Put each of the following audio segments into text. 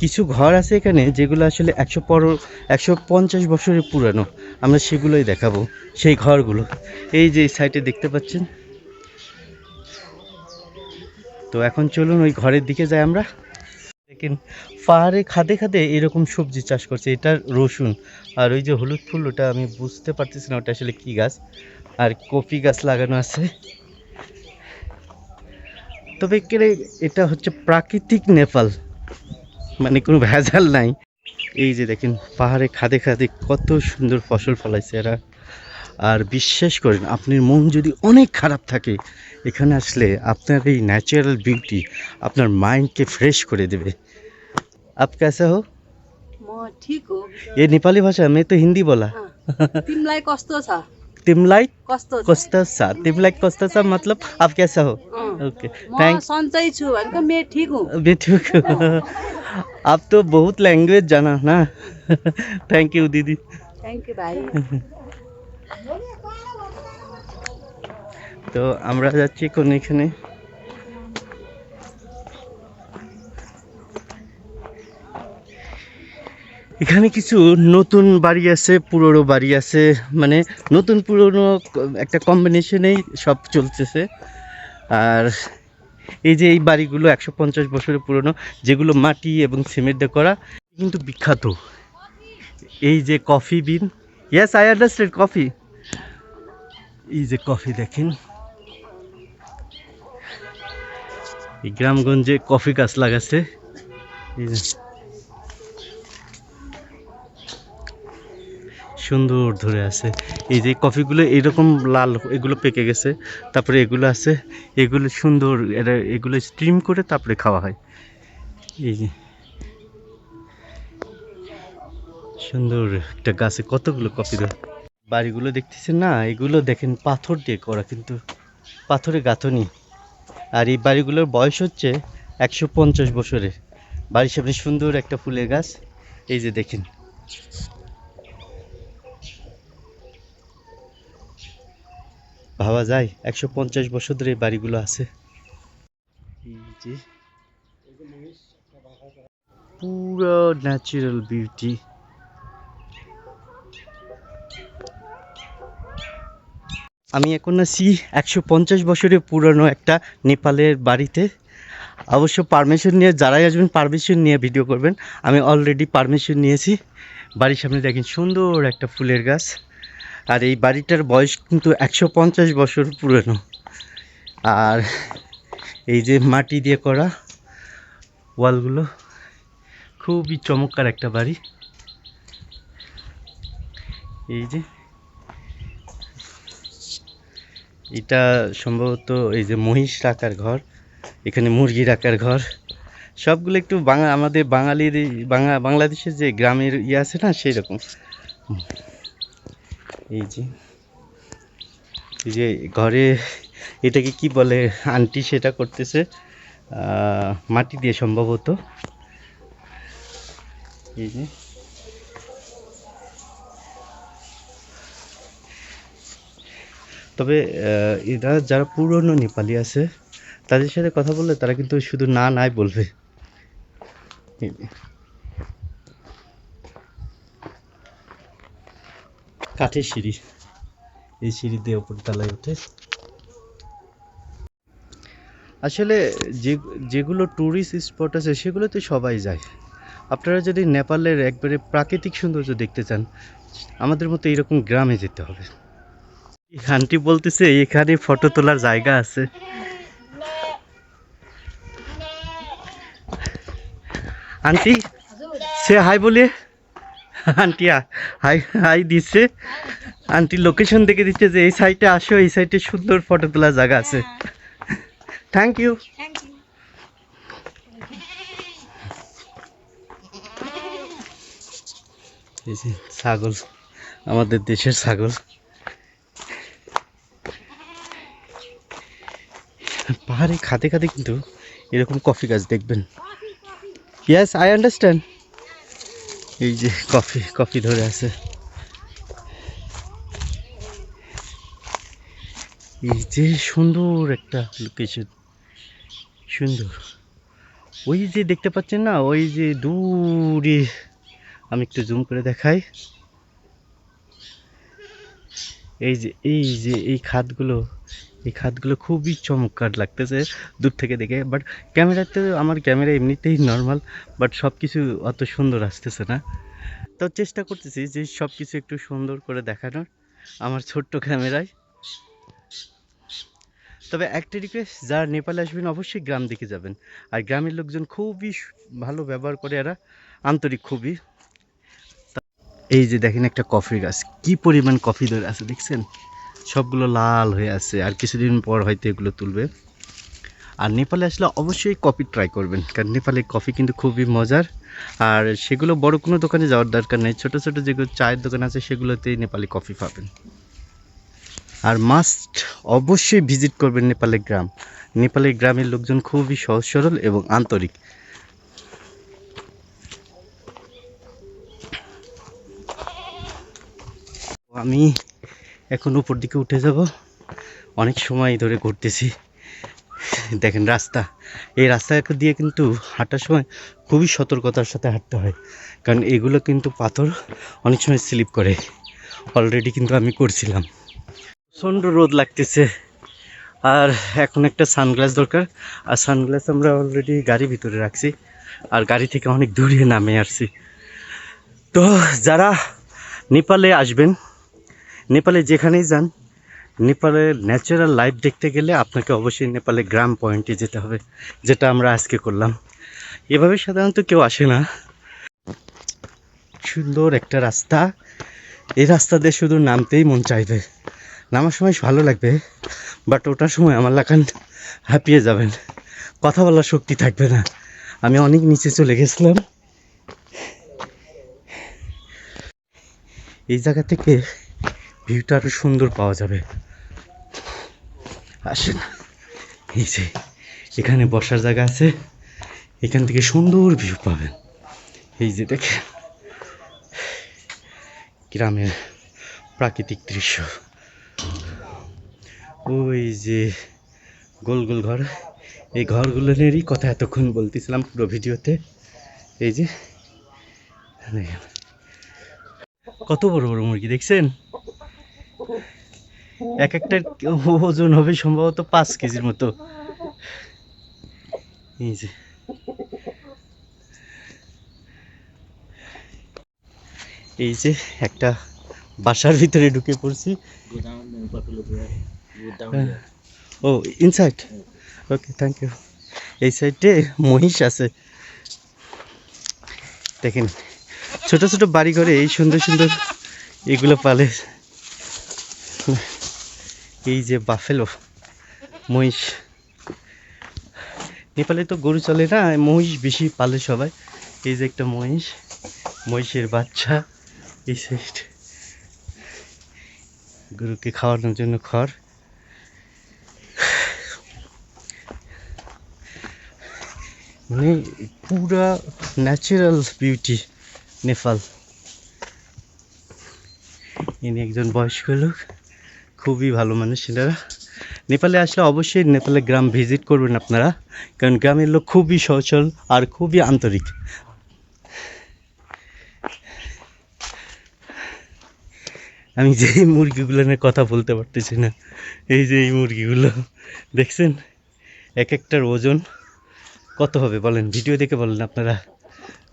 কিছু ঘর আছে এখানে যেগুলো আসলে একশো পর একশো পঞ্চাশ বছরের পুরানো। আমরা সেগুলোই দেখাবো, সেই ঘরগুলো। এই যে সাইডে দেখতে পাচ্ছেন? তো এখন চলুন ওই ঘরের দিকে যাই আমরা। দেখেন, পাহাড়ে খাদে খাদে এরকম সবজি চাষ করছে। এটা রসুন আর ওই যে হলুদ ফুল, ওটা আমি বুঝতে পারতেছি না ওটা আসলে কি গাছ। আর কফি গাছ লাগানো আছে। তবে এটা হচ্ছে প্রাকৃতিক নেপাল। মানে কোনো ভেজাল নাই এই যে দেখেন পাহাড়ে খাদে খাদে কত সুন্দর ফসল ফলাইছে এরা আর বিশ্বাস করেন আপনার মন যদি অনেক খারাপ থাকে এখানে আসলে আপনার এই ন্যাচারাল বিউটি আপনার মাইন্ডকে ফ্রেশ করে দেবে आप कैसे हो म ठिक हो ये नेपाली भाषा मैं तो हिंदी बोला अँ, तिमीलाई कस्तो छ तिमलाई कस्तो छ कस्ता सा तिमलाई कस्ता सा मतलब आप कैसा हो अँ, ओके म थैंक सन्चै छु भनेको मे ठिक हुँ मैं ठीक हूँ आप तो बहुत लैंग्वेज जाना ना थैंक यू दीदी थ्याङ्क यू भाइ তো আমরা যাচ্ছি কোন এখানে এখানে কিছু নতুন বাড়ি আছে পুরনো বাড়ি আছে মানে নতুন পুরনো একটা কম্বিনেশনেই সব চলতেছে আর এই যে এই বাড়িগুলো একশো পঞ্চাশ বছরের পুরনো, যেগুলো মাটি এবং সিমেন্ট করা কিন্তু বিখ্যাত। এই যে coffee bean yes I understand coffee এই যে কফি দেখেন। এই গ্রামগঞ্জে কফি গাছ লাগাচ্ছে এই যে সুন্দর ধরে আছে। এই যে কফিগুলো এরকম লাল এগুলো পেকে গেছে, তারপরে এগুলো আছে, এগুলো সুন্দর এটা এগুলো স্টিম করে তারপরে খাওয়া হয়। এই যে সুন্দর একটা গাছে কতগুলো কফি বাড়িগুলো দেখতেছেন না? এগুলো দেখেন পাথর দিয়ে করা, কিন্তু পাথরে গাঁথনি। আর এই বাড়িগুলোর বয়স হচ্ছে একশো পঞ্চাশ বছরের। বাড়ির সামনে সুন্দর একটা ফুলের গাছ। এই যে দেখেন। ভাবা যায় একশো পঞ্চাশ বছর ধরে এই বাড়িগুলো আছে। পুরো ন্যাচারাল বিউটি আমি এখন আছি একশো পঞ্চাশ বছরের পুরনো একটা নেপালের বাড়িতে। অবশ্য পারমিশন নিয়ে যারাই আসবেন পারমিশন নিয়ে ভিডিও করবেন। আমি অলরেডি পারমিশন নিয়েছি। বাড়ির সামনে দেখেন সুন্দর একটা ফুলের গাছ। আর এই বাড়িটার বয়স কিন্তু একশো পঞ্চাশ বছর পুরনো। আর এই যে মাটি দিয়ে করা ওয়ালগুলো খুবই চমৎকার একটা বাড়ি। এই যে এটা সম্ভবত এই যে মহিষ রাখার ঘর, এখানে মুরগি রাখার ঘর। সবগুলো একটু বাংলা আমাদের বাঙালির বাংলাদেশের যে গ্রামের ইয়ে আছে না সেই রকম এই যে এই যে ঘরে এটাকে কি বলে, আন্টি সেটা করতেছে মাটি দিয়ে সম্ভবত। এই যে, তবে এরা যারা পুরনো নেপালি আছে, তাদের সাথে কথা বললে তারা কিন্তু শুধু না নাই বলবে এই যে। কাঠের সিঁড়ি। এই সিঁড়ি দিয়ে ওপর তলায় ওঠে আসলে যে, যেগুলো ট্যুরিস্ট স্পট আছে, সেগুলোতে সবাই যায়। আপনারা যদি নেপালের একবারে প্রাকৃতিক সৌন্দর্য দেখতে চান, আমাদের মতো এরকম গ্রামে যেতে হবে। আন্টি বলতেছে, এখানে ফটো তোলার জায়গা আছে। আন্টি সে হাই বলিয়ে। আন্টি হাই হাই দিচ্ছে আন্টি লোকেশন দেখে দিচ্ছে যে এই সাইডে আসো এই সাইডে সুন্দর ফটো তোলার জায়গা আছে। থ্যাংক ইউ ছাগল আমাদের দেশের ছাগল। পাহাড়ে খাতে খাতে কিন্তু এরকম কফি গাছ দেখবেন। ইয়াস আই আন্ডারস্ট্যান্ড এই যে কফি কফি ধরে আছে। এই যে সুন্দর একটা লোকেশন সুন্দর। ওই যে দেখতে পাচ্ছেন না, ওই যে দূরে। আমি একটু জুম করে দেখাই। এই যে এই যে, এই খাতগুলো। এই খাতগুলো খুবই চমৎকার লাগতেছে দূর থেকে দেখে। বাট ক্যামেরাতে আমার ক্যামেরা এমনিতেই নর্মাল বাট সব কিছু অত সুন্দর আসতেছে না। তো চেষ্টা করতেছি যে সব কিছু একটু সুন্দর করে দেখানোর আমার ছোট্ট ক্যামেরায়। তবে একটা রিকোয়েস্ট যারা নেপালে আসবেন অবশ্যই গ্রাম দিকে যাবেন। আর গ্রামের লোকজন খুবই ভালো ব্যবহার করে এরা, আন্তরিক খুবই। এই যে দেখেন একটা কফি গাছ, কি পরিমাণ কফি ধরে আছে, দেখছেন? সবগুলো লাল হয়ে আছে। আর কিছুদিন পর হয়তো এগুলো তুলবে। আর নেপালে আসলে অবশ্যই কফি ট্রাই করবেন। কারণ নেপালে কফি কিন্তু খুবই মজার। আর সেগুলো বড় কোনো দোকানে যাওয়ার দরকার নেই। ছোট ছোট যেগুলো চায়ের দোকান আছে, সেগুলোতেই নেপালি কফি পাবেন। আর মাস্ট অবশ্যই ভিজিট করবেন নেপালের গ্রাম। নেপালের গ্রামের লোকজন খুবই সহজ, সরল এবং আন্তরিক। আমি এখন উপর দিকে উঠে যাব। অনেক সময় ধরে ঘুরতেছি। দেখেন রাস্তা। এই রাস্তা দিয়ে কিন্তু হাঁটার সময় খুবই সতর্কতার সাথে হাঁটতে হয়। কারণ এগুলো কিন্তু পাথর অনেক সময় স্লিপ করে। অলরেডি কিন্তু আমি করছিলাম। প্রচণ্ড রোদ লাগতেছে। আর এখন একটা সানগ্লাস দরকার। আর সানগ্লাস আমরা অলরেডি গাড়ি ভিতরে রাখছি। আর গাড়ি থেকে অনেক দূরে নামে আসছি। তো যারা নেপালে আসবেন নেপালে যেখানেই যান, নেপালের ন্যাচারাল লাইফ দেখতে গেলে আপনাকে অবশ্যই নেপালে গ্রাম পয়েন্টে যেতে হবে, যেটা আমরা আজকে করলাম। এভাবে সাধারণত কেউ আসে না। সুন্দর একটা রাস্তা। এই রাস্তা দিয়ে শুধু নামতেই মন চাইবে। নামার সময় ভালো লাগবে বাট ওটার সময় আমার লাগান হাঁপিয়ে যাবেন। কথা বলার শক্তি থাকবে না। আমি অনেক নিচে চলে গেছিলাম। এই জায়গা থেকে ভিউটা আরও সুন্দর পাওয়া যাবে। আসেন। এই যে, এখানে বসার জায়গা আছে। এখান থেকে সুন্দর ভিউ পাবেন। এই যে দেখেন, গ্রামের প্রাকৃতিক দৃশ্য। ওই যে গোল গোল ঘর। এই ঘরগুলোনেরই কথা এতক্ষণ বলতেছিলাম পুরো ভিডিওতে। এই যে। কত বড় বড় মুরগি দেখছেন? এক একটা ওজন হবে সম্ভবত পাঁচ কেজির মতো। এই যে। এই যে একটা বাসার ভিতরে ঢুকে পড়ছি। ও ইনসাইড ওকে থ্যাংক ইউ এই সাইডে মহিষ আছে। দেখেন, ছোট ছোট বাড়ি ঘরে এই সুন্দর সুন্দর এগুলো পালে। এই যে বাফেলো, মহিষ। নেপালে তো গরু চলে না, মহিষ বেশি পালে সবাই। এই যে একটা মহিষ, মহিষের বাচ্চা, এই সাইড গরুকে খাওয়ানোর জন্য খড়। মানে পুরা ন্যাচারাল বিউটি নেপাল। ইনি একজন বয়স্ক লোক। খুবই ভালো মানুষ এনারা। নেপালে আসলে অবশ্যই নেপালে গ্রাম ভিজিট করবেন আপনারা, কারণ গ্রামের লোক খুবই সচল আর খুবই আন্তরিক। আমি যে এই মুরগিগুলো নিয়ে কথা বলতে পারতেছি না, এই যে এই মুরগিগুলো, দেখছেন? এক একটার ওজন কত হবে বলেন, ভিডিও দেখে বলেন আপনারা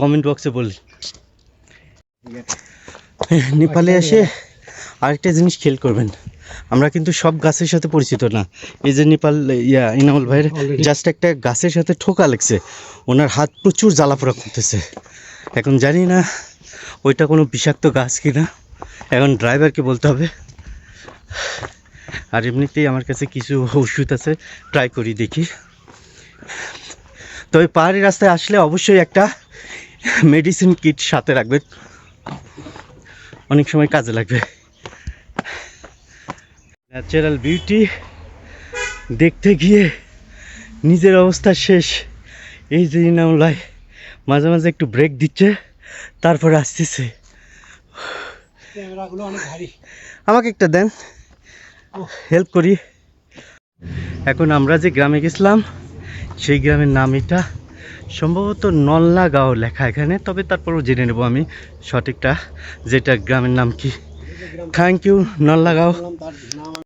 কমেন্ট বক্সে বলেন। নেপালে এসে আরেকটা জিনিস খেয়াল করবেন আমরা কিন্তু সব গাছের সাথে পরিচিত না। এই যে নেপাল ইয়া ইনামুল ভাইয়ের জাস্ট একটা গাছের সাথে ঠোকা লেগছে। ওনার হাত প্রচুর জ্বালাপোড়া করতেছে। এখন জানি না ওইটা কোনো বিষাক্ত গাছ কিনা। এখন ড্রাইভারকে বলতে হবে। আর এমনিতেই আমার কাছে কিছু ওষুধ আছে ট্রাই করি দেখি। তবে পাহাড়ি রাস্তায় আসলে অবশ্যই একটা মেডিসিন কিট সাথে রাখবেন। অনেক সময় কাজে লাগবে। ন্যাচারাল বিউটি দেখতে গিয়ে নিজের অবস্থা শেষ। এই যে ইনামুল্লাহ মাঝে মাঝে একটু ব্রেক দিচ্ছে তারপরে আসতেছে। আমাকে একটা দেন হেল্প করি। এখন আমরা যে গ্রামে গেছিলাম সেই গ্রামের নাম এটা। সম্ভবত নল্লাগাঁও লেখা এখানে তবে তারপরও জেনে নেব আমি সঠিকটা যেটা গ্রামের নাম কি। Thank you নল্লাগাঁও